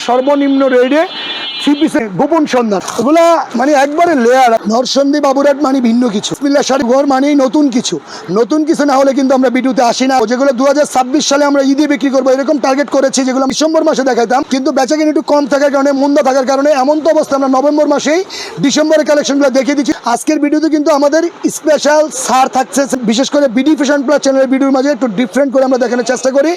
সর্বনিম্ন রেটে গোপন সন্ধান এগুলা মানে একবারে লেয়ার নরসন্দী বাবুরাট মানে ভিন্ন কিছু। বিসমিল্লাহ শাড়ি ঘর মানেই নতুন কিছু। নতুন কিছু না হলে কিন্তু আমরা ভিডিওতে আসি না। যেগুলো দু হাজার ছাব্বিশ সালে আমরা ঈদে বিক্রি করব, এরকম টার্গেট করেছি যেগুলো ডিসেম্বর মাসে দেখাইতাম। কিন্তু বেচা কিনে একটু কম থাকার কারণে, মন্দা থাকার কারণে, এমন তো অবস্থা আমরা নভেম্বর মাসেই ডিসেম্বরের কালেকশনগুলো দেখিয়ে দিচ্ছি। আজকের ভিডিওতে কিন্তু আমাদের স্পেশাল সার থাকছে। বিশেষ করে বিডি ফ্যাশন প্লাস চ্যানেলের ভিডিওর মাঝে একটু ডিফারেন্ট করে আমরা দেখানোর চেষ্টা করি।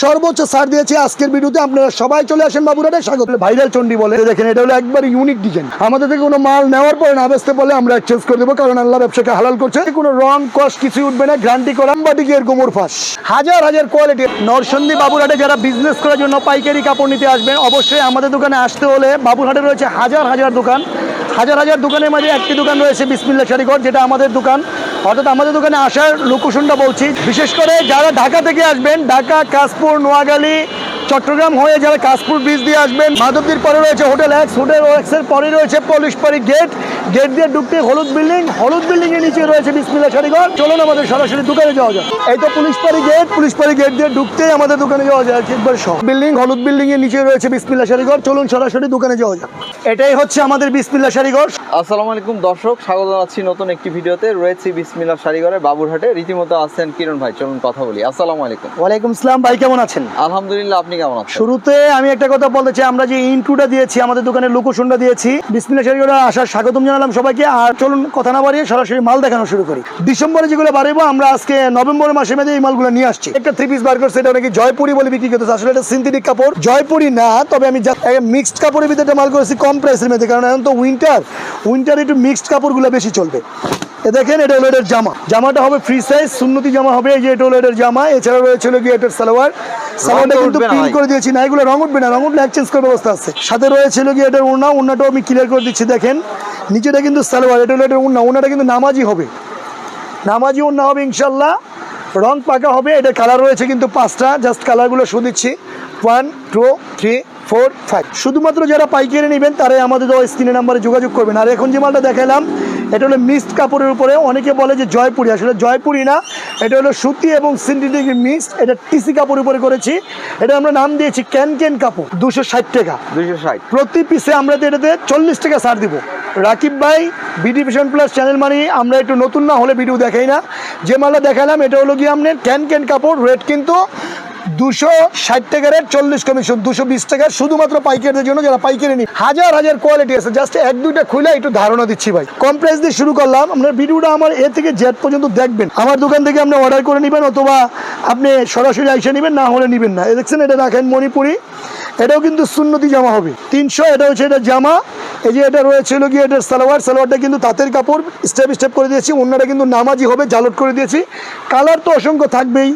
সর্বোচ্চ সার দিয়েছি আজকের ভিডিওতে আপনারা সবাই চলে আসেন বাবুরাটে। স্বাগত। ভাইরাল চন্ডি বলে। দেখেন এটা হলো একবার ইউনিক ডিজাইন আমাদের থেকে কোনো মাল নেওয়ার পরে না বেচতে বলে আমরা এক্সচেঞ্জ করে দেবো, কারণ আল্লাহ ব্যবসাকে হালাল করছে। কোনো রং কস কিছুই উঠবে না গ্রান্টি করাম বাটিকের গোমর ফাঁস। হাজার হাজার কোয়ালিটি নরসন্দী বাবুরহাটে যারা বিজনেস করার জন্য পাইকারি কাপড় নিতে আসবেন, অবশ্যই আমাদের দোকানে আসতে হলে বাবুরহাটে রয়েছে হাজার হাজার দোকান। হাজার হাজার দোকানের মাঝে একটি দোকান রয়েছে বিসমিল্লা শাড়িঘর, যেটা আমাদের দোকান। অর্থাৎ আমাদের দোকানে আসার লোকেশনটা বলছি। বিশেষ করে যারা ঢাকা থেকে আসবেন, ঢাকা, কাশপুর, নোয়াখালী চট্টগ্রাম হয়ে যারা কাশপুর ব্রিজ দিয়ে আসবেন। মাধবদীর পরে রয়েছে হোটেল এক্স হোটেল এক্সের পরে রয়েছে পলিশপাড়ি গেট গেট দিয়ে ঢুকতে হলুদ বিল্ডিং হলুদ বিল্ডিং এর নিচে রয়েছে বিসমিল্লা শাড়িঘর চলুন আমাদের সরাসরি দোকানে যাওয়া যায় এই তো পুলিশপাড়ি গেট পুলিশপাড়ি গেট দিয়ে ঢুকতেই আমাদের দোকানে যাওয়া যায় একবার সব বিল্ডিং হলুদ বিল্ডিং এর নিচে রয়েছে বিসমিল্লা শাড়িঘর চলুন সরাসরি দোকানে যাওয়া যায় এটাই হচ্ছে আমাদের বিসমিল্লা শাড়িঘর আসসালামু আলাইকুম দর্শক স্বাগত জানাচ্ছি নতুন একটি ভিডিওতে। রয়েছি বিসমিল্লা শাড়িঘরে বাবুরহাটে। রীতিমতো আছেন কিরণ ভাই চলুন কথা বলি। আসসালামু আলাইকুম। ওয়ালাইকুম আসসালাম ভাই কেমন আছেন? আলহামদুলিল্লাহ আপনি কেমন আছেন? শুরুতে আমি একটা কথা বলতে চাই আমরা যে ইন্ট্রোটা দিয়েছি আমাদের দোকানের লোকেশনটা দিয়েছি বিসমিল্লা শাড়িঘরে আসার স্বাগতম জানালাম সবাইকে। আর চলুন, কথা না বাড়িয়ে সরাসরি মাল দেখানো শুরু করি। ডিসেম্বরে যেগুলো বাড়াবো আমরা আজকে নভেম্বর মাসে মেয়েদের এই মালগুলো নিয়ে আসছি। একটা থ্রি পিস বার করছে এটা নাকি জয়পুরি বলে বিক্রি করতেছে। আসলে এটা সিনথেটিক কাপড়। জয়পুরি না, তবে আমি মিক্সড কাপড়ের ভিতরে মাল করেছি কম প্রাইসের মধ্যে। কারণ এখন তো উইন্টার উইন্টার একটু মিক্সড কাপড়গুলো বেশি চলবে। এ দেখেন এটা হলো এটার জামা। জামাটা হবে ফ্রি সাইজ সুন্নতি জামা হবে। এই যে এটা হলো এটার জামা এছাড়া রয়েছে গিয়ে এটার সালোয়ার। সালোয়ারটা কিন্তু উঠবে না পিন ভাই। করে দিয়েছি না এগুলো রং উঠবে না রং উঠলে এক্সচেঞ্জ করার ব্যবস্থা আছে। সাথে রয়েছে গিয়ে এটার উন্না উন্নাটাও আমি ক্লিয়ার করে দিচ্ছি দেখেন। নিচেটা কিন্তু সালোয়ার এটা হলো এটার উন্না উন্নাটা কিন্তু নামাজি হবে। নামাজি উন্না হবে ইনশাল্লাহ রং পাকা হবে এটা কালার রয়েছে কিন্তু পাঁচটা জাস্ট কালারগুলো শুধু দিচ্ছি। One two three four five শুধুমাত্র যারা পাইকারি নেবেন তারাই আমাদের দেওয়া স্ক্রিনের নাম্বারে যোগাযোগ করবেন। আর এখন যে মালটা দেখালাম এটা হলো মিক্সড কাপড়ের উপরে। অনেকে বলে যে জয়পুরি আসলে জয়পুরি না এটা হলো সুতি এবং সিনথেটিক মিক্সড এটা টিসি কাপড়ের উপরে করেছি। এটা আমরা নাম দিয়েছি ক্যান ক্যান কাপড় দুশো ষাট টাকা। দুশো ষাট। প্রতি পিসে আমরা তো এটাতে চল্লিশ টাকা ছাড় দিব। রাকিব ভাই বিডি ভিশন প্লাস চ্যানেল মানে আমরা একটু নতুন না হলে ভিডিও দেখাই না। যে মালটা দেখালাম এটা হলো গিয়ে আপনার ক্যান ক্যান কাপড় রেট কিন্তু দুশো ষাট টাকা রেট চল্লিশ কমিশন দুশো বিশ টাকা শুধুমাত্র পাইকারদের জন্য যারা পাইকারি নি হাজার হাজার কোয়ালিটি আছে। জাস্ট এক, দুইটা খুলে একটু ধারণা দিচ্ছি ভাই। কম প্রাইস দিয়ে শুরু করলাম। আপনার ভিডিওটা আমার এ থেকে জেড পর্যন্ত দেখবেন। আমার দোকান থেকে আপনি অর্ডার করে নেবেন অথবা আপনি সরাসরি আইসে নেবেন, না হলে নেবেন না। দেখছেন, এটা রাখেন মণিপুরি। এটাও কিন্তু সুন্নতি জামা হবে। তিনশো, এটা হচ্ছে এটা জামা। এই যে এটা রয়েছে হলো গিয়ে এটার সালোয়ার। সালোয়ারটা কিন্তু তাঁতের কাপড়। স্টেপ স্টেপ করে দিয়েছি। অন্যটা কিন্তু নামাজি হবে, জালট করে দিয়েছি। কালার তো অসংখ্য থাকবেই।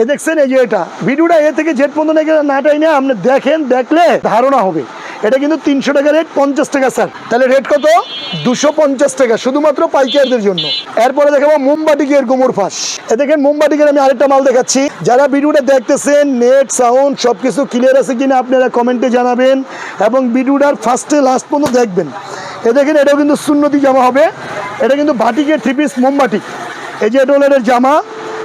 এ দেখছেন, এই যে এটা। ভিডিওটা এ থেকে জেট পর্যন্ত নাকি নাটাই না আপনি দেখেন, দেখলে ধারণা হবে। এটা কিন্তু তিনশো টাকা রেট, পঞ্চাশ টাকা স্যার। তাহলে রেট কত? দুশো পঞ্চাশ টাকা, শুধুমাত্র পাইকারদের জন্য। এরপরে দেখাবো মোমবাটিকের গোমর ফাঁস। এ দেখেন মোমবাটিকের আমি আরেকটা মাল দেখাচ্ছি। যারা ভিডিওটা দেখতেছেন, নেট, সাউন্ড সব কিছু ক্লিয়ার আছে কিনা আপনারা কমেন্টে জানাবেন এবং ভিডিওটার ফার্স্টে লাস্ট পর্যন্ত দেখবেন। এ দেখেন, এটাও কিন্তু সুন্নতি জামা হবে। এটা কিন্তু বাটিকের থ্রি পিস মোমবাটিক এই যে এটা হলো জামা।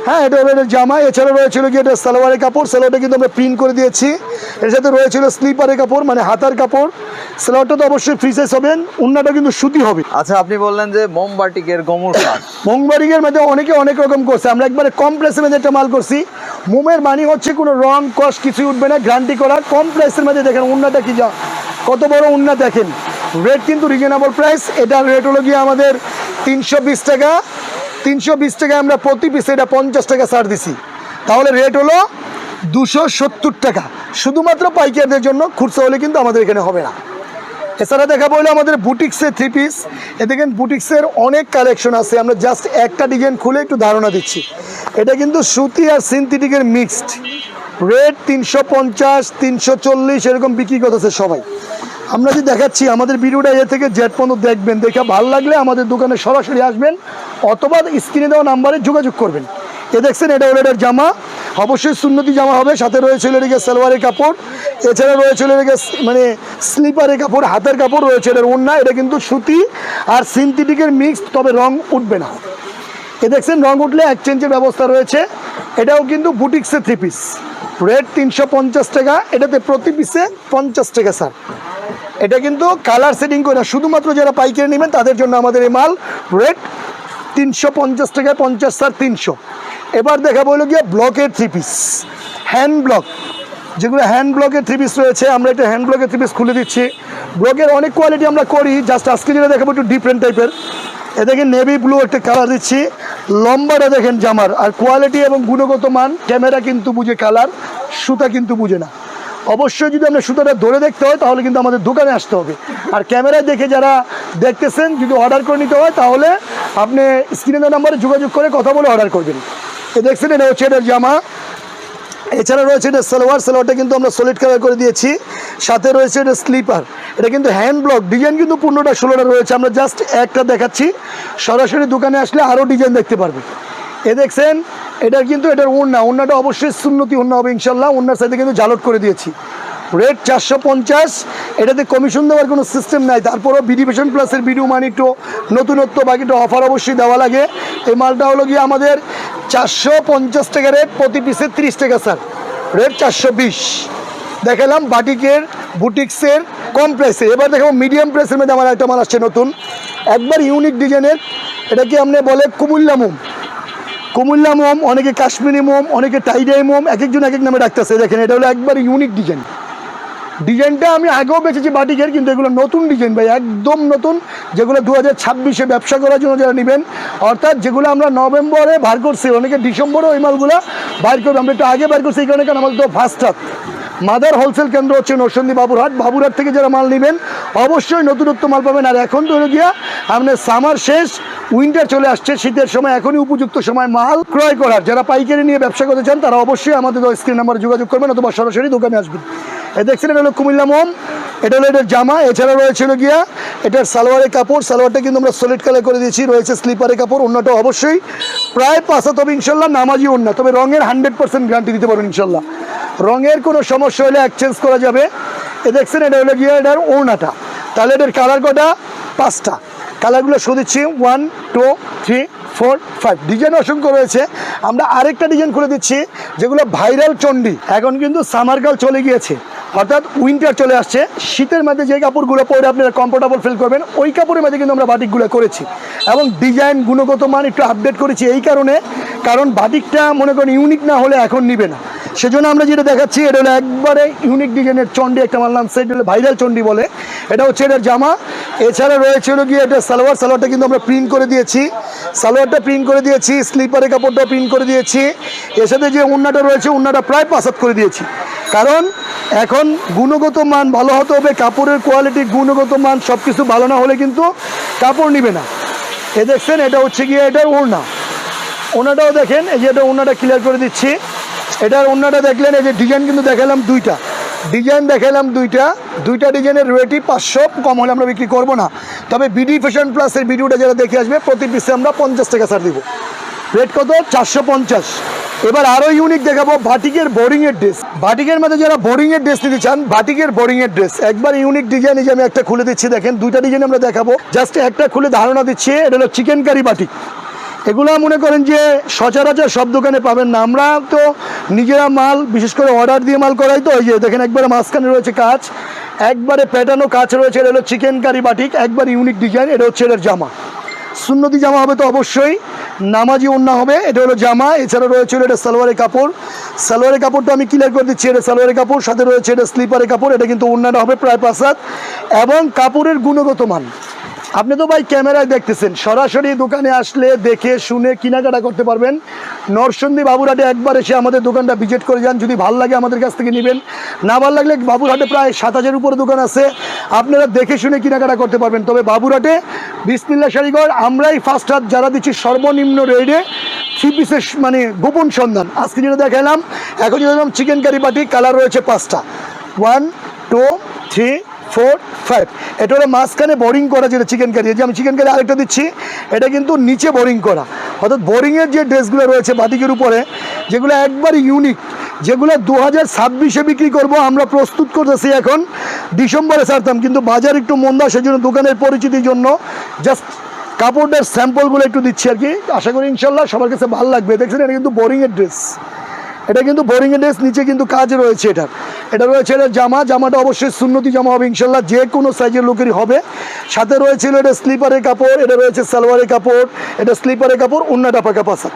হ্যাঁ এটা হলো জামা এছাড়া রয়েছিল কি এটা সালোয়ারের কাপড় সালোয়ারটা কিন্তু আমরা প্রিন্ট করে দিয়েছি। এর সাথে রয়েছিল স্লিপারের কাপড় মানে হাতার কাপড়। সালোয়ারটা তো অবশ্যই ফ্রি সাইজ হবেন উন্নাটা কিন্তু সুতি হবে। আচ্ছা আপনি বললেন যে মোমবাটিকের গোমর মোংবাড়িগের মধ্যে অনেকে অনেক রকম করছে। আমরা একবারে কম প্রাইসের মধ্যে একটা মাল করছি। মোমের মানি হচ্ছে কোনো রং কস কিছুই উঠবে না গ্যারান্টি করা। কম প্রাইসের মধ্যে দেখেন উন্নাটা কি যা কত বড় উন্না দেখেন। রেট কিন্তু রিজনেবল প্রাইস এটার রেট হলো গিয়ে আমাদের তিনশো বিশ টাকা। তিনশো বিশ টাকা আমরা প্রতি পিসে এটা পঞ্চাশ টাকা ছাড় দিছি। তাহলে রেট হলো দুশো সত্তর টাকা। শুধুমাত্র পাইকারদের জন্য খুচরো হলে কিন্তু আমাদের এখানে হবে না। এছাড়া দেখা বলল আমাদের বুটিক্সের থ্রি পিস এ দেখেন বুটিক্সের অনেক কালেকশন আছে। আমরা জাস্ট একটা ডিজাইন খুলে একটু ধারণা দিচ্ছি। এটা কিন্তু সুতি আর সিনথেটিকের মিক্সড রেট তিনশো পঞ্চাশ, তিনশো চল্লিশ, এরকম বিক্রি করতেছে সবাই। আমরা যে দেখাচ্ছি, আমাদের ভিডিওটা এ থেকে জেট পর্যন্ত দেখবেন। দেখে ভালো লাগলে আমাদের দোকানে সরাসরি আসবেন অথবা স্ক্রিনে দেওয়া নাম্বারে যোগাযোগ করবেন। এ দেখছেন, এটা হলো এটার জামা। অবশ্যই সুন্নতি জামা হবে। সাথে রয়েছিল এদিকে সালোয়ারের কাপড়। এছাড়া এদিকে স- মানে স্লিপারের কাপড়, হাতের কাপড় রয়েছে এটার ওড়না। এটা কিন্তু সুতি আর সিনথেটিকের মিক্স, তবে রং উঠবে না। এ দেখছেন, রং উঠলে এক্সচেঞ্জের ব্যবস্থা রয়েছে। এটাও কিন্তু বুটিক্সের থ্রি পিস রেট তিনশো পঞ্চাশ টাকা। এটাতে প্রতি পিসে পঞ্চাশ টাকা স্যার এটা কিন্তু কালার সেটিং করে না, শুধুমাত্র যারা পাইকারি নেবেন তাদের জন্য আমাদের এই মাল রেট তিনশো পঞ্চাশ টাকায় পঞ্চাশ স্যার তিনশো। এবার দেখাবো হলো গিয়ে ব্লকের থ্রি পিস হ্যান্ড ব্লক যেগুলো হ্যান্ড ব্লকের থ্রি পিস রয়েছে আমরা একটা হ্যান্ড ব্লকের থ্রি পিস খুলে দিচ্ছি। ব্লকের অনেক কোয়ালিটি আমরা করি জাস্ট আজকে যেটা দেখাবো একটু ডিফারেন্ট টাইপের এ দেখেন নেভি ব্লু একটা কালার দিচ্ছি। লম্বাটা দেখেন জামার আর কোয়ালিটি এবং গুণগত মান ক্যামেরা কিন্তু বুঝে কালার সুতা কিন্তু বুঝে না। অবশ্যই যদি আপনার সুতোটা ধরে দেখতে হয়, তাহলে কিন্তু আমাদের দোকানে আসতে হবে। আর ক্যামেরায় দেখে যারা দেখতেছেন, যদি অর্ডার করে নিতে হয়, তাহলে আপনি স্ক্রিনে দেওয়া নাম্বারে যোগাযোগ করে কথা বলে অর্ডার করবেন এ দেখছেন, এটা হচ্ছে এটার জামা। এছাড়া রয়েছে এটা সালোয়ার, সালোয়ারটা কিন্তু আমরা সলিড কালার করে দিয়েছি। সাথে রয়েছে এটা স্লিপার এটা কিন্তু হ্যান্ড ব্লক ডিজাইন কিন্তু পূর্ণটা ষোলোটা রয়েছে। আমরা জাস্ট একটা দেখাচ্ছি। সরাসরি দোকানে আসলে আরও ডিজাইন দেখতে পারবে। এ দেখছেন এটার কিন্তু এটার ওড়না, ওড়নাটা অবশ্যই সুন্নতি ওড়না হবে ইনশাল্লাহ। ওড়নার সাথে কিন্তু জালট করে দিয়েছি। রেট চারশো পঞ্চাশ, এটাতে কমিশন দেওয়ার কোনো সিস্টেম নাই। তারপরও বিডি পেশন প্লাসের বিডিও মানে একটু নতুনত্ব বাকি একটু অফার অবশ্যই দেওয়া লাগে। এই মালটা হলো গিয়ে আমাদের চারশো পঞ্চাশ টাকা রেট প্রতি পিসে তিরিশ টাকা স্যার রেট চারশো বিশ। দেখালাম বাটিকের, বুটিক্সের কম প্রাইসে এবার দেখাবো মিডিয়াম প্রাইসের মধ্যে আমার একটা মাল আসছে নতুন। একবার ইউনিক ডিজাইনের এটা কি আপনি বলে কুমুল্লা মোম কুমুল্লা মোম, অনেকে কাশ্মীরি মোম, অনেকে টাইডাই মোম এক একজন এক এক নামে ডাকতেছে, দেখেন, এটা হলো একবার ইউনিক ডিজাইন ডিজাইনটা আমি আগেও বেঁচেছি বাটিকের, কিন্তু এগুলো নতুন ডিজাইন ভাই, একদম নতুন, যেগুলো দু হাজার ছাব্বিশে ব্যবসা করার জন্য যারা নেবেন, অর্থাৎ যেগুলো আমরা নভেম্বরে বার করছি, অনেকে ডিসেম্বরে ওই মালগুলো বার করব, আমরা একটু আগে বার করছি, এই কারণে কারণ আমাদের তো ফার্স্ট হাত মাদার হোলসেল কেন্দ্র হচ্ছে নরসন্দী বাবুরহাট। বাবুরহাট থেকে যারা মাল নেবেন, অবশ্যই নতুনত্ব মাল পাবেন। আর এখন তো হলো গিয়া আপনার সামার শেষ উইন্টার চলে আসছে, শীতের সময় এখনই উপযুক্ত সময় মাল ক্রয় করার। যারা পাইকারি নিয়ে ব্যবসা করতে চান, তারা অবশ্যই আমাদের স্ক্রিন নাম্বারে যোগাযোগ করবেন অথবা সরাসরি দোকানে আসবেন। এই দেখছেন, এটা হলো কুমিল্লা মোম, এটা হলো এটার জামা, এছাড়া রয়েছে গিয়া এটার সালোয়ারের কাপড়, সালোয়ারটা কিন্তু আমরা সলিড কালার করে দিয়েছি, রয়েছে স্লিপারের কাপড় অন্যটা অবশ্যই। প্রায় পাঁচা তবে ইনশাল্লাহ, নামাজি অন্য তবে রঙের হান্ড্রেড পার্সেন্ট গ্যারান্টি দিতে পারবেন ইনশাল্লাহ। রঙের কোনো সমস্যা হলে এক্সচেঞ্জ করা যাবে। এ দেখছেন, এটা হলো গিয়া এটার ওড়নাটা। তাহলে এটার কালার কটা? পাঁচটা। কালারগুলো শুধু দিচ্ছি one two three four five design অসংখ্য রয়েছে। আমরা আরেকটা ডিজাইন খুলে দিচ্ছি, যেগুলো ভাইরাল চণ্ডী, এখন কিন্তু সামারকাল চলে গিয়েছে। অর্থাৎ উইন্টার চলে আসছে। শীতের মধ্যে যে কাপড়গুলো পরে আপনারা কমফোর্টেবল ফিল করবেন, ওই কাপড়ের মধ্যে কিন্তু আমরা বাটিকগুলো করেছি। এবং ডিজাইন গুণগত মান একটু আপডেট করেছি এই কারণে, কারণ বাটিকটা মনে করেন ইউনিক না হলে এখন নিবে না। সেজন্য আমরা যেটা দেখাচ্ছি, এটা হলো একবারে ইউনিক ডিজাইনের চন্ডি একটা মানলাম সেটা হলো ভাইরাল চন্ডি বলে। এটা হচ্ছে এটার জামা। এছাড়া রয়েছে হলো গিয়ে এটা সালোয়ার। সালোয়ারটা কিন্তু আমরা প্রিন্ট করে দিয়েছি। সালোয়ারটা প্রিন্ট করে দিয়েছি স্লিপারের কাপড়টা প্রিন্ট করে দিয়েছি। এর সাথে যে উন্নাটা রয়েছে উন্নাটা প্রায় পাসাত করে দিয়েছি। কারণ এখন গুণগত মান ভালো হতে হবে, কাপড়ের কোয়ালিটি গুণগত মান সব কিছু ভালো না হলে কিন্তু কাপড় নিবে না। এ দেখছেন, এটা হচ্ছে গিয়ে এটার ওড়না। ওনাটাও দেখেন, এই যে এটা ওনাটা ক্লিয়ার করে দিচ্ছি। এটার ওনাটা দেখলেন, এই যে ডিজাইন কিন্তু দেখালাম দুইটা। ডিজাইন দেখালাম দুইটা। দুইটা ডিজাইনের রেটই পাঁচশো, কম হলে আমরা বিক্রি করব না। তবে বিডি ফ্যাশন প্লাসের ভিডিওটা যারা দেখে আসবে, প্রতি পিসে আমরা পঞ্চাশ টাকা ছাড় দিব। রেট কত? চারশো পঞ্চাশ। এবার আরও ইউনিক দেখাবো বাটিকের বোরিংয়ের ড্রেস ভাটিকের মধ্যে যারা বোরিংয়ের ড্রেস নিতে চান, বাটিকের বোরিংয়ের ড্রেস একবার ইউনিক ডিজাইন যে আমি একটা খুলে দিচ্ছি, দেখেন, দুইটা ডিজাইন আমরা দেখাবো। জাস্ট একটা খুলে ধারণা দিচ্ছি, এটা হলো চিকেন কারি বাটিক। এগুলো মনে করেন যে সচরাচর সব দোকানে পাবেন না। আমরা তো নিজেরা মাল, বিশেষ করে অর্ডার দিয়ে মাল করাই তো ওই যে দেখেন একবারে মাঝখানে রয়েছে কাজ একবারে প্যাটানো কাজ রয়েছে, এটা হলো চিকেন কারি বাটিক। একবার ইউনিক ডিজাইন এটা হচ্ছে এটার জামা। সুন্নতি জামা হবে তো অবশ্যই। নামাজি ওন্না হবে, এটা হলো জামা এছাড়া রয়েছে এটা সালোয়ারের কাপড়। সালোয়ারের কাপড়টা আমি ক্লিয়ার করে দিচ্ছি, এটা সালোয়ারের কাপড়, সাথে রয়েছে এটা স্লিপারের কাপড়, এটা কিন্তু ওন্নাটা হবে প্রায় পাঁচ এবং কাপড়ের গুণগত মান আপনি তো ভাই ক্যামেরায় দেখতেছেন। সরাসরি দোকানে আসলে দেখে শুনে কেনাকাটা করতে পারবেন। নরসন্দী বাবুরহাটে একবার এসে আমাদের দোকানটা ভিজিট করে যান। যদি ভালো লাগে আমাদের কাছ থেকে নেবেন। না ভালো লাগলে বাবুরহাটে প্রায় সাত হাজার উপরে দোকান আছে। আপনারা দেখে শুনে কেনাকাটা করতে পারবেন। তবে বাবুরহাটে বিসমিল্লা শাড়িঘর আমরাই ফার্স্ট হাত যারা দিচ্ছি সর্বনিম্ন রেটে থ্রি পিসের মানে গোপন সন্ধান। আজকে যেটা দেখালাম, এখন যেটা চিকেন কারি বাটি কালার রয়েছে পাঁচটা। One two three four five. এটা হলো মাঝখানে বোরিং করা যেটা চিকেন কারি আমি চিকেন কারি আরেকটা দিচ্ছি, এটা কিন্তু নিচে বোরিং করা। অর্থাৎ বোরিংয়ের যে ড্রেসগুলো রয়েছে বাটিকের উপরে, যেগুলো একবার ইউনিক যেগুলো দু হাজার ছাব্বিশে বিক্রি করব, আমরা প্রস্তুত করতেছি এখন। ডিসেম্বরে ছাড়তাম, কিন্তু বাজার একটু মন্দা, সেজন্য দোকানের পরিচিতির জন্য জাস্ট কাপড়ের স্যাম্পলগুলো একটু দিচ্ছি আর কি। আশা করি ইনশাল্লাহ সবার কাছে ভালো লাগবে। দেখছেন, এটা কিন্তু বোরিংয়ের ড্রেস এটা কিন্তু বোরিং এর ড্রেস নিচে কিন্তু কাজ রয়েছে এটা। এটা রয়েছে এটা জামা, জামাটা অবশ্যই সুন্নতি জামা হবে ইনশাল্লাহ, যে কোনো সাইজের লোকেরই হবে। সাথে রয়েছিল এটা স্লিপারের কাপড়, এটা রয়েছে সালোয়ারের কাপড়, এটা স্লিপারের কাপড় অন্যটা পাকা পাশা।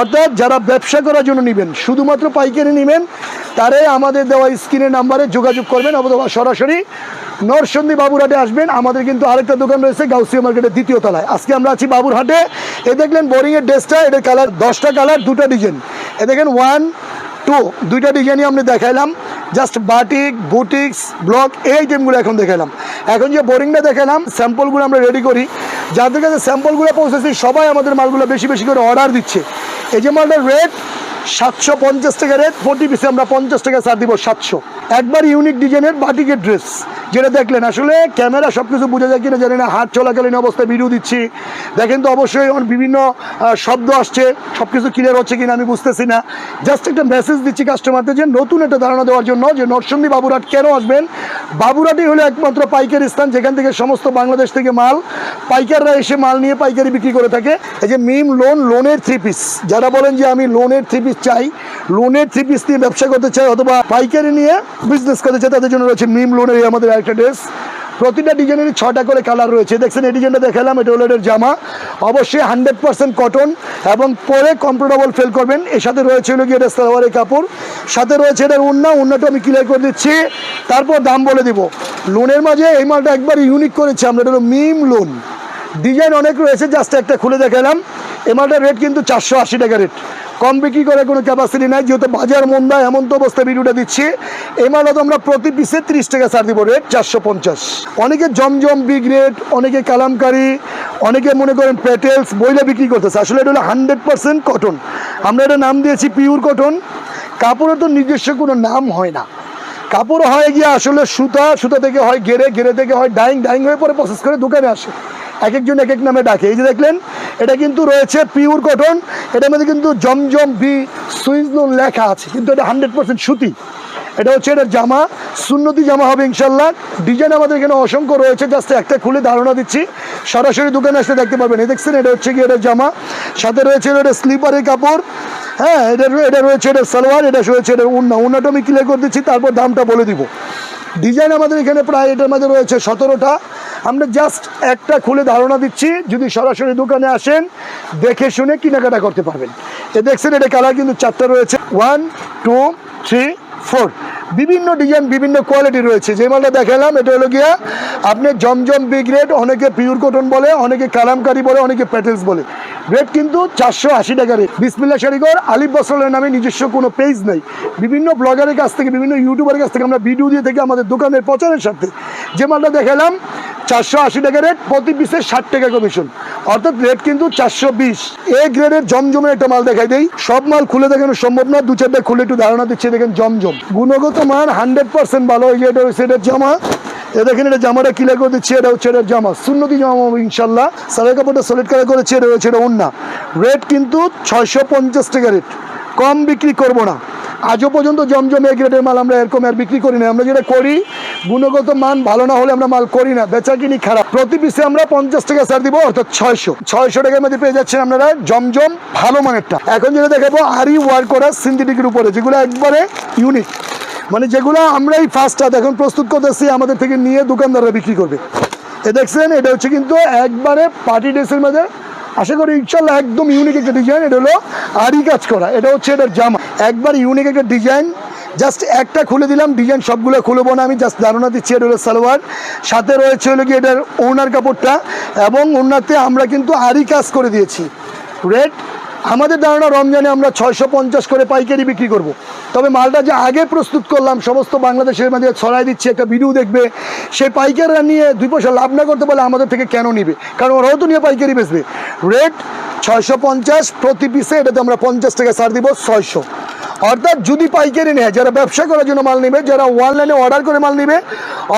অর্থাৎ যারা ব্যবসা করার জন্য নেবেন, শুধুমাত্র পাইকারি নেবেন তারাই আমাদের দেওয়া স্ক্রিনের নাম্বারে যোগাযোগ করবেন অথবা সরাসরি নরসন্দী বাবুরহাটে আসবেন। আমাদের কিন্তু আরেকটা দোকান রয়েছে গাউসিয়া মার্কেটের দ্বিতীয় তলায়। আজকে আমরা আছি বাবুরহাটে। এ দেখলেন বোরিংয়ের ড্রেসটা এটার কালার দশটা কালার দুটো ডিজাইন এ দেখেন ওয়ান টু দুইটা ডিজাইনই আমরা দেখাইলাম জাস্ট বাটিক বুটিক্স ব্লক এই আইটেমগুলো এখন দেখালাম এখন যে বোরিংটা দেখালাম স্যাম্পলগুলো আমরা রেডি করি। যাদের কাছে স্যাম্পলগুলো পৌঁছেছি, সবাই আমাদের মালগুলো বেশি বেশি করে অর্ডার দিচ্ছে। এই যে মালটার রেট সাতশো পঞ্চাশ টাকা রেট ফোর্টি পিসে আমরা পঞ্চাশ টাকা ছাড় দিব সাতশো। একবার ইউনিক ডিজাইনের বাটিকের ড্রেস যেটা দেখলেন, আসলে ক্যামেরা সব কিছু বোঝা যায় কিনা জানি না, হাত চলাকালীন অবস্থায় ভিডিও দিচ্ছি। দেখেন তো অবশ্যই বিভিন্ন শব্দ আসছে সব কিছু ক্লিয়ার হচ্ছে কিনা আমি বুঝতেছি না। জাস্ট একটা মেসেজ দিচ্ছি কাস্টমারদের যে নতুন একটা ধারণা দেওয়ার জন্য যে নরসন্দী বাবুরহাট কেন আসবেন? বাবুরহাটই হলো একমাত্র পাইকারি স্থান, যেখান থেকে সমস্ত বাংলাদেশ থেকে মাল, পাইকাররা এসে মাল নিয়ে পাইকারি বিক্রি করে থাকে। এই যে মিম লোন লোনের থ্রি পিস যারা বলেন যে আমি লোনের থ্রি পিস চাই, লোনের থ্রি পিস নিয়ে ব্যবসা করতে চাই অথবা পাইকারি নিয়ে বিজনেস করতে চাই, তাদের জন্য রয়েছে মিম লোনের আমাদের একটা ড্রেস প্রতিটা ডিজাইনের ছটা করে কালার রয়েছে। দেখছেন, এই ডিজাইনটা দেখালাম, এটা হলো এটার জামা। অবশ্যই হান্ড্রেড পার্সেন্ট কটন এবং পরে কমফোর্টেবল ফিল করবেন। এর সাথে রয়েছে হলো গিয়ে সালোয়ারের কাপড়। সাথে রয়েছে এটার উন্না উন্নাটা আমি ক্লিয়ার করে দিচ্ছি। তারপর দাম বলে দিব। লোনের মাঝে এই মালটা একবার ইউনিক করেছে আমরা, এটা হলো মিম লোন ডিজাইন অনেক রয়েছে জাস্ট একটা খুলে দেখালাম। এই মালটার রেট কিন্তু চারশো আশি টাকা রেট কম বিক্রি করে কোনো ক্যাপাসিটি নাই, যেহেতু বাজার মন্দা, এমন তো অবস্থায় ভিডিওটা দিচ্ছি। মালটা তো আমরা প্রতি পিসে ত্রিশ টাকা ছাড় দিব রেট চারশো পঞ্চাশ। অনেকে জমজম বিগ রেট অনেকে কালামকারি, অনেকে মনে করেন প্যাটেলস বইলে বিক্রি করতেছে। আসলে এটা হলো হান্ড্রেড পার্সেন্ট কটন আমরা এটা নাম দিয়েছি পিওর কটন কাপড়ের তো নিজস্ব কোনো নাম হয় না। কাপড় হয় গিয়ে আসলে সুতা সুতা থেকে হয় গেরে গেরে থেকে হয় ডাইং ডাইং হয়ে পরে প্রসেস করে দোকানে আসে। এক একজন এক এক নামে ডাকে। এই যে দেখলেন, এটা কিন্তু রয়েছে পিওর কটন। এটার মধ্যে কিন্তু জমজম বি সুইজ লোন লেখা আছে, কিন্তু এটা হান্ড্রেড পার্সেন্ট সুতি। এটা হচ্ছে এটার জামা, সুন্নতি জামা হবে ইনশাল্লাহ ডিজাইন আমাদের এখানে অসংখ্য রয়েছে, জাস্ট একটা খুলে ধারণা দিচ্ছি। সরাসরি দোকানে আসলে দেখতে পাবেন এই দেখছেন, এটা হচ্ছে কি এটার জামা। সাথে রয়েছে এটা স্লিপারের কাপড়। হ্যাঁ এটা এটা রয়েছে এটা সালোয়ার, এটা রয়েছে এটা উন্না। উন্নাটা আমি ক্লিয়ার করে দিচ্ছি, তারপর দামটা বলে দিব। ডিজাইন আমাদের এখানে প্রায় এটার মধ্যে রয়েছে সতেরোটা। আমরা জাস্ট একটা খুলে ধারণা দিচ্ছি, যদি সরাসরি দোকানে আসেন, দেখে শুনে কেনাকাটা করতে পারবেন। এ দেখছেন, এটা কালার কিন্তু চারটা রয়েছে। One two three four. বিভিন্ন ডিজাইন বিভিন্ন কোয়ালিটি রয়েছে। যে মালটা দেখালাম, এটা হলো গিয়া আপনি জমজম বিগ রেট অনেকে পিওর কটন বলে, অনেকে কালামকারি বলে, অনেকে প্যাটেলস বলে। রেট কিন্তু চারশো আশি টাকা রেট বিসমিল্লা শাড়িঘর আলিফ বসলের নামে নিজস্ব কোনো পেজ নেই। বিভিন্ন ব্লগারের কাছ থেকে, বিভিন্ন ইউটিউবারের কাছ থেকে আমরা ভিডিও দিয়ে থেকে আমাদের দোকানের প্রচারের সাথে। যে মালটা দেখালাম, চারশো আশি টাকা রেট প্রতি পিসে ষাট টাকা কমিশন অর্থাৎ রেট কিন্তু চারশো বিশ। এ গ্রেডের জমজমের একটা মাল দেখাই দেই। সব মাল খুলে দেখানো সম্ভব না দু চারটা খুলে একটু ধারণা দিচ্ছে, দেখেন জমজম। গুণগত। মান হান্ড্রেড পার্সেন্ট ভালো, এই যে এটা জামা। এ দেখেন, এটা জামাটা কিলে করে দিচ্ছে এটা হচ্ছে এটার জামা। সুন্নতি জামা ইনশাল্লাহ সালের কাপড়টা সলিড কালার করেছে, এটা হচ্ছে এটা অন্য রেট কিন্তু ছয়শো পঞ্চাশ টাকা রেট কম বিক্রি করব না। আজও পর্যন্ত জমজমে গ্রেডের মাল আমরা এরকম আর বিক্রি করি না। আমরা যেটা করি, গুণগত মান ভালো না হলে আমরা মাল করি না বেচা কিনি খারাপ। প্রতি পিসে আমরা পঞ্চাশ টাকা ছাড় দিব, অর্থাৎ ছয়শো। ছয়শো টাকার মধ্যে পেয়ে যাচ্ছেন আপনারা জমজম ভালো মানেরটা। এখন যেটা দেখাবো আরি ওয়ার্ক করা সিনথেটিকের উপরে, যেগুলো একবারে ইউনিক মানে যেগুলো আমরাই ফার্স্ট হাত এখন প্রস্তুত করতেছি, আমাদের থেকে নিয়ে দোকানদাররা বিক্রি করবে। এ দেখছেন, এটা হচ্ছে কিন্তু একবারে পার্টি ড্রেসের মধ্যে আশা করি ইনশাল্লাহ একদম ইউনিক একটা ডিজাইন এটা হলো আরি কাজ করা, এটা হচ্ছে এটার জামা। একবার ইউনিক একটা ডিজাইন জাস্ট একটা খুলে দিলাম ডিজাইন সবগুলো খুলবো না, আমি জাস্ট ধারণা দিচ্ছি, এটা হলো সালোয়ার। সাথে রয়েছে হলো কি এটার ওনার কাপড়টা, এবং ওনাতে আমরা কিন্তু আরি কাজ করে দিয়েছি। রেট আমাদের ধারণা রমজানে আমরা ছয়শো পঞ্চাশ করে পাইকারি বিক্রি করব। তবে মালটা যে আগে প্রস্তুত করলাম, সমস্ত বাংলাদেশের মাঝে ছড়াই দিচ্ছে, একটা ভিডিও দেখবে সেই পাইকাররা নিয়ে দুই পয়সা লাভ না করতে পারলে আমাদের থেকে কেন নিবে? কারণ ওরাও তো নিয়ে পাইকারি বেচবে। রেট ছয়শো পঞ্চাশ, প্রতি পিসে এটাতে আমরা পঞ্চাশ টাকা সার দিব, ছয়শো। অর্থাৎ যদি পাইকারি নেয়, যারা ব্যবসা করার জন্য মাল নেবে, যারা অনলাইনে অর্ডার করে মাল নেবে,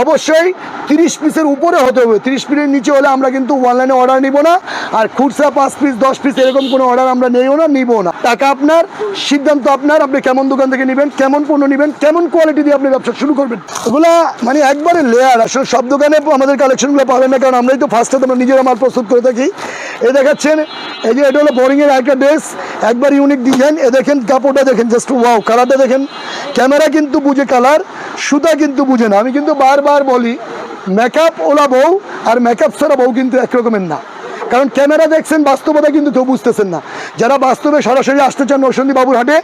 অবশ্যই তিরিশ পিসের উপরে হতে হবে। তিরিশ পিসের নিচে হলে আমরা কিন্তু অনলাইনে অর্ডার নিব না। আর খুচরা পাঁচ পিস দশ পিস এরকম কোনো অর্ডার আমরা নেইও না নিব না। টাকা আপনার, সিদ্ধান্ত আপনার, আপনি কেমন দোকান থেকে নেবেন, কেমন পণ্য নেবেন, কেমন কোয়ালিটি দিয়ে আপনি ব্যবসা শুরু করবেন। এগুলা মানে একবারে লেয়ার আসলে সব দোকানে আমাদের কালেকশনগুলো পাবেন না, কারণ আমরাই তো ফার্স্টে আমরা নিজেরা মাল প্রস্তুত করে থাকি। এই দেখাচ্ছেন, এই যে এটা হলো বোরিংয়ের একটা ড্রেস একবার ইউনিক ডিজাইন এ দেখেন, কাপড়টা দেখেন জাস্ট ওয়াও কালারটা দেখেন। ক্যামেরা কিন্তু বুঝে, কালার, সুতা কিন্তু বুঝে না। আমি কিন্তু বারবার বলি মেকআপ ওলা বউ আর মেকআপ ছাড়া বউ কিন্তু একরকমের না। কারণ ক্যামেরা দেখছেন, বাস্তবতা কিন্তু কেউ বুঝতেছেন না। যারা বাস্তবে সরাসরি আসতে চান নরসন্দী বাবুর হাটে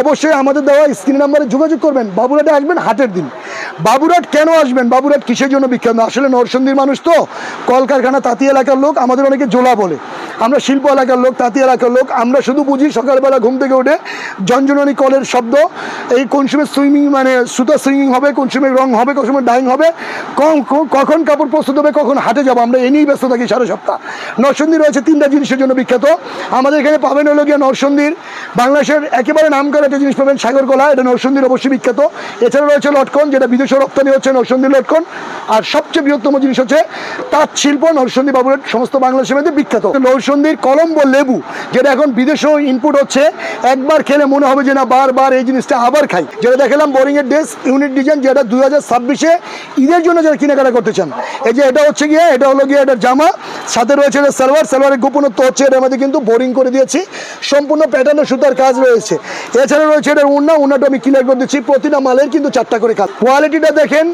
অবশ্যই আমাদের দেওয়া স্ক্রিন নাম্বারে যোগাযোগ করবেন। বাবুরহাটে আসবেন হাটের দিন। বাবুরহাট কেন আসবেন? বাবুরহাট কিসের জন্য বিখ্যাত? আসলে নরসন্দির মানুষ তো। কলকারখানা তাঁতি এলাকার লোক, আমাদের অনেকে জোলা বলে। আমরা শিল্প এলাকার লোক, তাঁতি এলাকার লোক। আমরা শুধু বুঝি সকালবেলা ঘুম থেকে উঠে ঝনঝনানি কলের শব্দ। এই কোন সময় সুইমিং মানে সুতো সুইমিং হবে, কোন সময় রং হবে, কোন সময় ডাইং হবে, কখন কাপড় প্রস্তুত হবে, কখন হাটে যাব, আমরা এ নিয়েই ব্যস্ত থাকি সারা সপ্তাহ। নরসন্দী রয়েছে তিনটা জিনিসের জন্য বিখ্যাত। আমাদের এখানে পাবেন হলো গিয়ে নরসন্দির বাংলাদেশের একেবারে নাম করা একটা জিনিস পাবেন সাগরকলা। এটা নরসন্দির অবশ্যই বিখ্যাত। এছাড়া রয়েছে লটকন, যেটা বিদেশে রপ্তানি হচ্ছে নরসন্দির লটকন। আর সবচেয়ে বৃহত্তম জিনিস হচ্ছে তাঁত শিল্প নরসন্দী বাবুরের সমস্ত বাংলাদেশের মধ্যে বিখ্যাত। নরসন্দির কলম্বো লেবু, যেটা এখন বিদেশেও ইনপুট হচ্ছে, একবার খেলে মনে হবে যে না, বারবার এই জিনিসটা আবার খাই। যেটা দেখালাম বোরিং এর ড্রেস, ইউনিট ডিজাইন যেটা দুই হাজার ছাব্বিশে ঈদের জন্য যারা কেনাকাটা করতে চান। এই যে এটা হচ্ছে গিয়ে, এটা হলো গিয়ে এটা জামা, সাথে রয়েছে এটা সালোয়ার, সালোয়ারের গোপনত্ব হচ্ছে এটার মধ্যে কিন্তু বোরিং করে দিয়েছি। সম্পূর্ণ প্যাটার্নের সুতার কাজ রয়েছে। এছাড়া রয়েছে এটার উন্না উন্নাটা আমি ক্লিয়ার করে দিচ্ছি, প্রতিটা মালের কিন্তু চারটা করে কাজ। কোয়ালিটিটা দেখেন।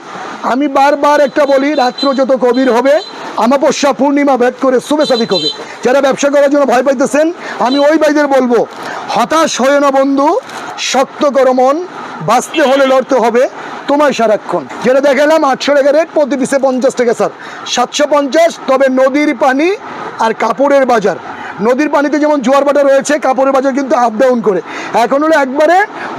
আমি বারবার একটা বলি, রাত্র যত কবির হবে, আমাবস্যা পূর্ণিমা ভেদ করে শুভেচ্ছাদিক হবে যারা ব্যবসা করার জন্য ভয় পাইতেছেন, আমি ওই ভাইদের বলব, হতাশ হয়ে না বন্ধু, শক্ত করো মন, বাঁচতে হলে লড়তে হবে তোমায় সারাক্ষণ। যেটা দেখালাম, আটশো টাকা রেট প্রতি পিসে পঞ্চাশ টাকা স্যার সাতশো পঞ্চাশ, তবে নদীর পানি আর কাপড়ের বাজার। নদীর পানিতে যেমন জোয়ার ভাটা রয়েছে, কাপড়ের বাজার কিন্তু আপ ডাউন করে। এখন হলো একবারে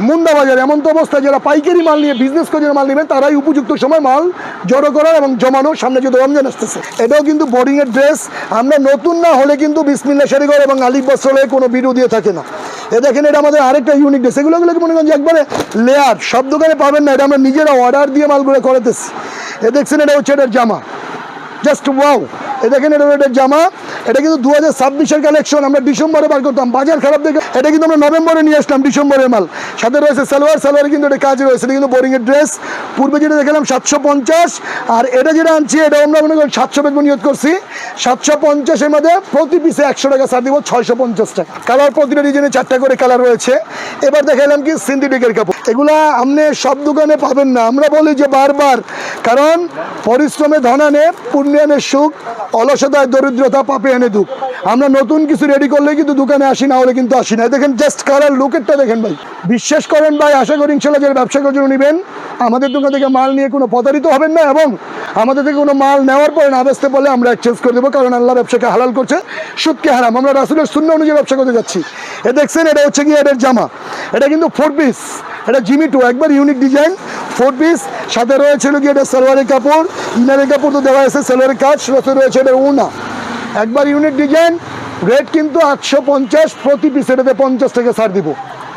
মুন্ডা বাজার, এমন তো অবস্থা যারা পাইকারি মাল নিয়ে বিজনেস করে মাল নেবেন, তারাই উপযুক্ত সময় মাল জড়ো করার এবং জমানো সামনে যদি রমজান আসতেছে। এটাও কিন্তু বোর্ডিংয়ের ড্রেস আমরা নতুন না হলে কিন্তু বিসমিল্লা শাড়িঘর এবং আলিফ বস্ত্রালয়ে কোনো বিরু দিয়ে থাকে না। এ দেখেন, এটা আমাদের আরেকটা ইউনিক ড্রেস এগুলো মনে করেন যে একবারে লেয়ার সব দোকানে পাবেন না, এটা আমরা নিজেরা অর্ডার দিয়ে মালগুলো করাতেছি। এ দেখছেন, এটা হচ্ছে এটার জামা। জাস্ট ওয়াও এ দেখেন এটা জামা, এটা কিন্তু দু হাজার ছাব্বিশের কালেকশন আমরা ডিসেম্বরে বার করতাম। বাজার খারাপ দেখে এটা কিন্তু আমরা নভেম্বরে নিয়ে আসলাম, ডিসেম্বরের মাল। সাথে রয়েছে সালোয়ার, সালোয়ারে কিন্তু এটা কাজ রয়েছে। কিন্তু বোরিংয়ের ড্রেস পূর্বে যেটা দেখালাম সাতশো পঞ্চাশ, আর এটা যেটা আনছি এটা আমরা মনে করি সাতশো বেতন নিয়োগ করছি। সাতশো পঞ্চাশের মধ্যে প্রতি পিসে একশো টাকা ছাড় দিব, ছয়শো পঞ্চাশ টাকা। কালার প্রতিটা ডিজাইনে চারটা করে কালার রয়েছে। এবার দেখালাম কি সিনথেটিকের কাপড়। এগুলা আপনি সব দোকানে পাবেন না। আমরা বলি যে বারবার, কারণ পরিশ্রমে ধন আনে পুণ্যানের সুখ। অলসতায় দরিদ্রতা পাপে এনে দুঃখ। আমরা নতুন কিছু রেডি করলে কিন্তু দোকানে আসি, না হলে কিন্তু আসি না। দেখেন জাস্ট কালার লুকেরটা দেখেন ভাই। বিশ্বাস করেন ভাই, আশা করি ইনশাল্লাহ যারা ব্যবসা করার জন্য নেবেন, আমাদের দোকান থেকে মাল নিয়ে কোনো প্রতারিত হবেন না এবং আমাদের থেকে কোনো মাল নেওয়ার পরে না বেচতে বলে আমরা এক্সচেঞ্জ করে দেবো, কারণ আল্লাহ ব্যবসাকে হালাল করছে, সুদকে হারাম। আমরা রাসুলের শূন্য অনুযায়ী ব্যবসা করতে যাচ্ছি। এ দেখছেন, এটা হচ্ছে গিয়ে এটার জামা। এটা কিন্তু ফোর পিস এটা জিমি টু একবার ইউনিক ডিজাইন ফোর পিস সাথে রয়েছিল কি এটা সালোয়ারের কাপড়। ইনারের কাপড় তো দেওয়া আছে সালোয়ারের কাজ সাথে রয়েছে এটা উনা। একবার ইউনিট ডিজাইন রেট কিন্তু আটশো পঞ্চাশ, প্রতি পিস এটাতে পঞ্চাশ থেকে ছাড় দিব।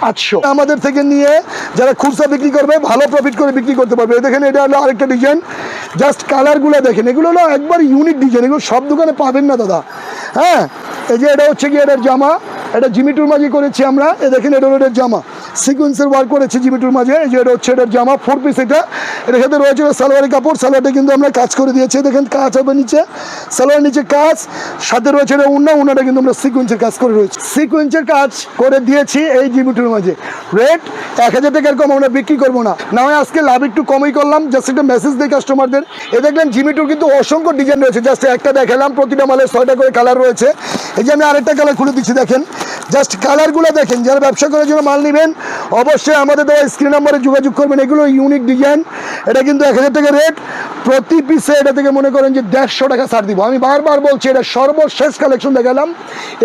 আটশো। আমাদের থেকে নিয়ে যারা খুচরা বিক্রি করবে, ভালো প্রফিট করে বিক্রি করতে পারবে। দেখেন, এটা হলো আরেকটা ডিজাইন জাস্ট কালারগুলো দেখেন, এগুলো হলো একবার ইউনিক ডিজাইন এগুলো সব দোকানে পাবেন না দাদা। হ্যাঁ? এই যে এটা হচ্ছে কি, এটার জামা। এটা জিমিটুর মাঝে করেছি আমরা। এ দেখেন, এটা হলো এটার জামা। সিকোয়েন্সের ওয়ার্ক করেছি জিবিটুর মাঝে যে এটা হচ্ছে এটার জামা ফোর পিস এটা। এর সাথে রয়েছে সালোয়ারি কাপড়, সালোয়ারটা কিন্তু আমরা কাজ করে দিয়েছি। দেখেন কাজ হবে নিচে সালোয়ার নিচে কাজ, সাথে রয়েছে এটা উন্না, উন্নাটা কিন্তু আমরা সিকোয়েন্সের কাজ করে রয়েছে। সিকোয়েন্সের কাজ করে দিয়েছি এই জিবিটুর মাঝে। রেট এক হাজার টাকার কম আমরা বিক্রি করব না। না হয় আজকে লাভ একটু কমই করলাম জাস্ট একটা মেসেজ দিই কাস্টমারদের এ দেখলেন জিমিটুর কিন্তু অসংখ্য ডিজাইন রয়েছে। জাস্ট একটা দেখালাম, প্রতিটা মালের ছয়টা করে কালার রয়েছে। এই যে আমি আরেকটা কালার খুলে দিচ্ছি, দেখেন। জাস্ট কালারগুলো দেখেন, যারা ব্যবসা করার জন্য মাল নেবেন, অবশ্যই আমাদের দেওয়া স্ক্রিন নাম্বারে যোগাযোগ করবেন। এগুলো ইউনিক ডিজাইন এটা কিন্তু এক হাজার টাকা রেট প্রতি পিসে এটা থেকে মনে করেন যে দেড়শো টাকা ছাড় দিব। আমি বারবার বলছি, এটা সর্বশেষ কালেকশন দেখালাম।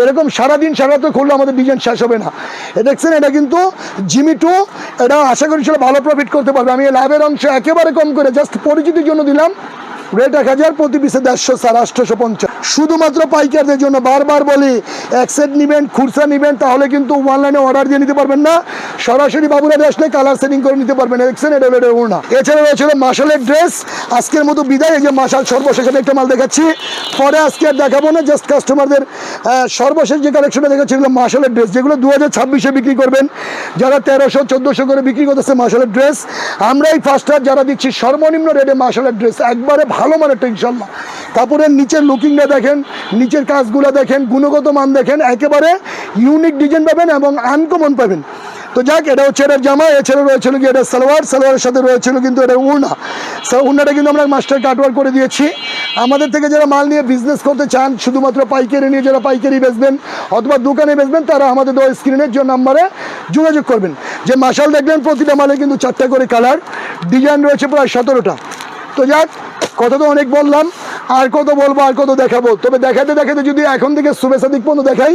এরকম সারাদিন সারা তো খুললে আমাদের ডিজাইন শেষ হবে না। এ দেখছেন, এটা কিন্তু জিমি টু এটা আশা করি ভালো প্রফিট করতে পারবে। আমি লাভের অংশ একেবারে কম করে জাস্ট পরিচিতির জন্য দিলাম। রেট এক হাজার, প্রতি পিসে দেড়শো স্যার আটশোশো পঞ্চাশ। শুধুমাত্র পাইকারদের জন্য বারবার বলি, এক সেট নেবেন, খুরসা নেবেন, তাহলে কিন্তু অনলাইনে অর্ডার দিয়ে নিতে পারবেন না। সরাসরি বাবুরাতে আসলে কালার সেটিং করে নিতে পারবেন দেখছেন এটা ওনা এছাড়া রয়েছে মাসালের ড্রেস আজকের মতো বিদায়, এই যে মাসাল সর্বশেষ একটা মাল দেখাচ্ছি। পরে আজকে আর দেখাবো না জাস্ট কাস্টমারদের সর্বশেষ যে কালেকশনটা দেখাচ্ছি এগুলো মাসালের ড্রেস যেগুলো দু হাজার ছাব্বিশে বিক্রি করবেন। যারা তেরোশো, চোদ্দোশো করে বিক্রি করতেছে মাসালের ড্রেস আমরা এই ফার্স্টার যারা দিচ্ছি সর্বনিম্ন রেটে মাসালের ড্রেস একবারে ভালো মানের ইনশাল্লাহ। কাপড়ের নিচের লুকিংটা দেখেন, নিচের কাজগুলো দেখেন, গুণগত মান দেখেন, একেবারে ইউনিক ডিজাইন পাবেন এবং আনকমন পাবেন। তো যাক, এটা হচ্ছে এটার জামা, এছাড়া রয়েছিল কি এটা সালোয়ার, সালোয়ারের সাথে রয়েছিল কিন্তু এটা উড়না। উড়নাটা কিন্তু আমরা মাস্টার কাটওয়ার করে দিয়েছি। আমাদের থেকে যারা মাল নিয়ে বিজনেস করতে চান, শুধুমাত্র পাইকারি নিয়ে যারা পাইকারি বেচবেন অথবা দোকানে বেচবেন, তারা আমাদের দেওয়া স্ক্রিনের যে নাম্বারে যোগাযোগ করবেন। যে মাসাল দেখলেন, প্রতিটা মালে কিন্তু চারটা করে কালার ডিজাইন রয়েছে প্রায় সতেরোটা। তো যাক কথা তো অনেক বললাম আর কত বলব, আর কত দেখাবো? তবে দেখাতে দেখাতে যদি এখন থেকে শুভেচ্ছা দিক পর্যন্ত দেখাই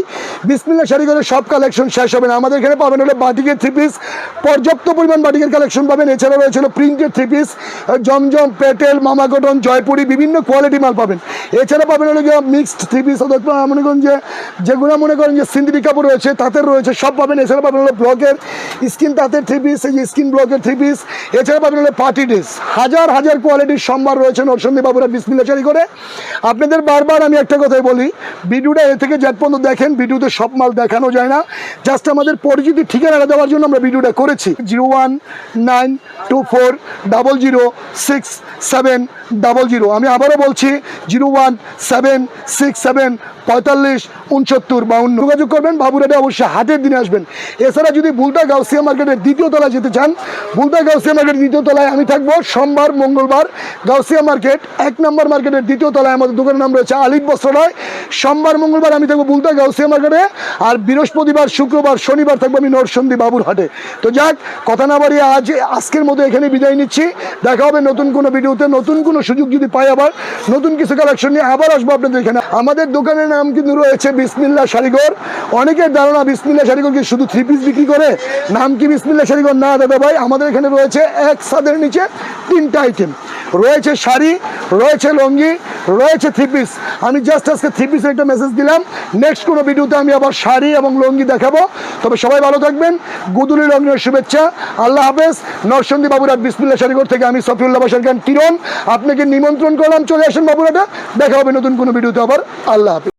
বিসমিল্লা শাড়ি করে সব কালেকশন শেষ হবে না। আমাদের এখানে পাবেন হলো বাটিকের থ্রি পিস পর্যাপ্ত পরিমাণ বাটিকের কালেকশন পাবেন। এছাড়া রয়েছে প্রিন্টের থ্রি পিস জমজম, পেটেল মামা কটন জয়পুরি, বিভিন্ন কোয়ালিটি মাল পাবেন। এছাড়া পাবেন হলো গিয়ে মিক্সড থ্রি পিস মনে করেন যে, যেগুলো মনে করেন যে সিন্থেটিক কাপড় রয়েছে, তাঁতের রয়েছে, সব পাবেন। এছাড়া পাবেন হলো ব্লকের স্কিন তাঁতের থ্রি পিস এই যে স্কিন ব্লকের থ্রি পিস এছাড়া পাবেন হলো পার্টি ড্রেস হাজার হাজার কোয়ালিটির সম্ভার রয়েছে নরসন্দী বাবুরা বিসমিল্লা চারি করে আপনাদের বারবার আমি একটা কথাই বলি, ভিডিওটা এ থেকে যার পর্যন্ত দেখেন, ভিডিওতে সব মাল দেখানো যায় না। জাস্ট আমাদের পরিচিতি ঠিকানাটা দেওয়ার জন্য আমরা ভিডিওটা করেছি। Zero one nine two four double zero six seven double zero. আমি আবারও বলছি, zero one seven six seven পঁয়তাল্লিশ উনসত্তর বাউন্ন। যোগাযোগ করবেন বাবুরাটে অবশ্যই হাটের দিনে আসবেন। এছাড়া যদি বুলতা গাউসিয়া মার্কেটের দ্বিতীয় তলায় যেতে চান বুলতা গাউসিয়া মার্কেটের দ্বিতীয় তলায় আমি থাকব সোমবার, মঙ্গলবার। গাউসিয়া মার্কেট, এক নম্বর মার্কেটের দ্বিতীয় তলায় আমাদের দোকানের নাম রয়েছে আলিফ বস্ত্রালয়। সোমবার, মঙ্গলবার আমি থাকব বুলতা গাউসিয়া মার্কেটে আর বৃহস্পতিবার, শুক্রবার, শনিবার থাকব আমি নরসন্দী বাবুর হাটে। তো যাক, কথা না বাড়িয়ে আজ, আজকের মতো এখানে বিদায় নিচ্ছি। দেখা হবে নতুন কোনো ভিডিওতে, নতুন কোনো সুযোগ যদি পাই আবার। নতুন কিছু কালেকশন নিয়ে আবার আসব আপনাদের এখানে। আমাদের দোকানের নাম কিন্তু রয়েছে বিসমিল্লা শাড়িঘর অনেকের ধারণা বিসমিল্লা শাড়িঘর কি শুধু থ্রি পিস বিক্রি করে? নাম কি বিসমিল্লা শাড়িঘর না দাদা ভাই, আমাদের এখানে রয়েছে এক সাদের নিচে তিনটা আইটেম রয়েছে শাড়ি, রয়েছে লঙ্গি রয়েছে থ্রি পিস আমি জাস্ট আজকে থ্রি পিসের একটা মেসেজ দিলাম। নেক্সট কোনো ভিডিওতে আমি আবার শাড়ি এবং লঙ্গি দেখাবো। তবে সবাই ভালো থাকবেন। গুদুলি রঙের শুভেচ্ছা। আল্লাহ হাফেজ। নরসন্দী বাবুরাট বিসমুল্লা শাড়িঘর থেকে আমি সফিউল্লাহ বাসার খান কিরণ। আপনাকে নিমন্ত্রণ করলাম। চলে আসেন বাবুরাটা দেখা হবে নতুন কোনো ভিডিওতে আবার। আল্লাহ হাফেজ।